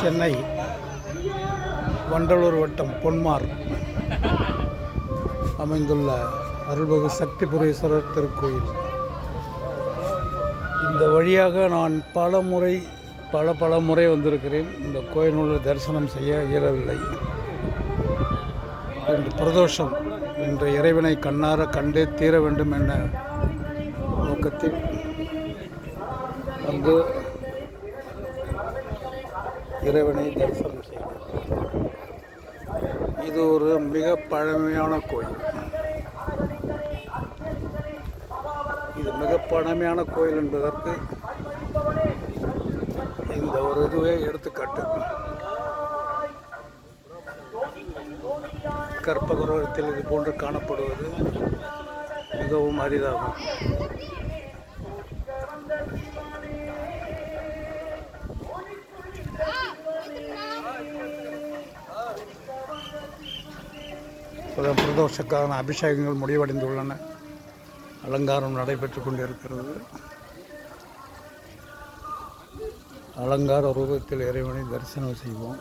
சென்னை வண்டலூர் வட்டம் பொன்மார் அமைந்துள்ள அருள்மிகு சக்திபுரீஸ்வரர் திருக்கோயில். இந்த வழியாக நான் பல முறை பல பல முறை வந்திருக்கிறேன். இந்த கோயிலுள்ள தரிசனம் செய்ய இயலவில்லை. இன்று பிரதோஷம். இன்று இறைவனை கண்ணார கண்டே தீர வேண்டும் என்ற நோக்கத்தில் அங்கு இறைவனை தரிசனம் செய்தேன். இது ஒரு மிக பழமையான கோயில். இது மிக பழமையான கோயில் என்பதற்கு இந்த ஒரு இதுவே எடுத்துக்காட்டு. கற்பகரோகத்தில் இது போன்று காணப்படுவது மிகவும் அரிதாகும். பிரதோஷக்கான அபிஷேகங்கள் முடிவடைந்துள்ளன. அலங்காரம் நடைபெற்று கொண்டிருக்கிறது. அலங்கார ரூபத்தில் இறைவனை தரிசனம் செய்வோம்.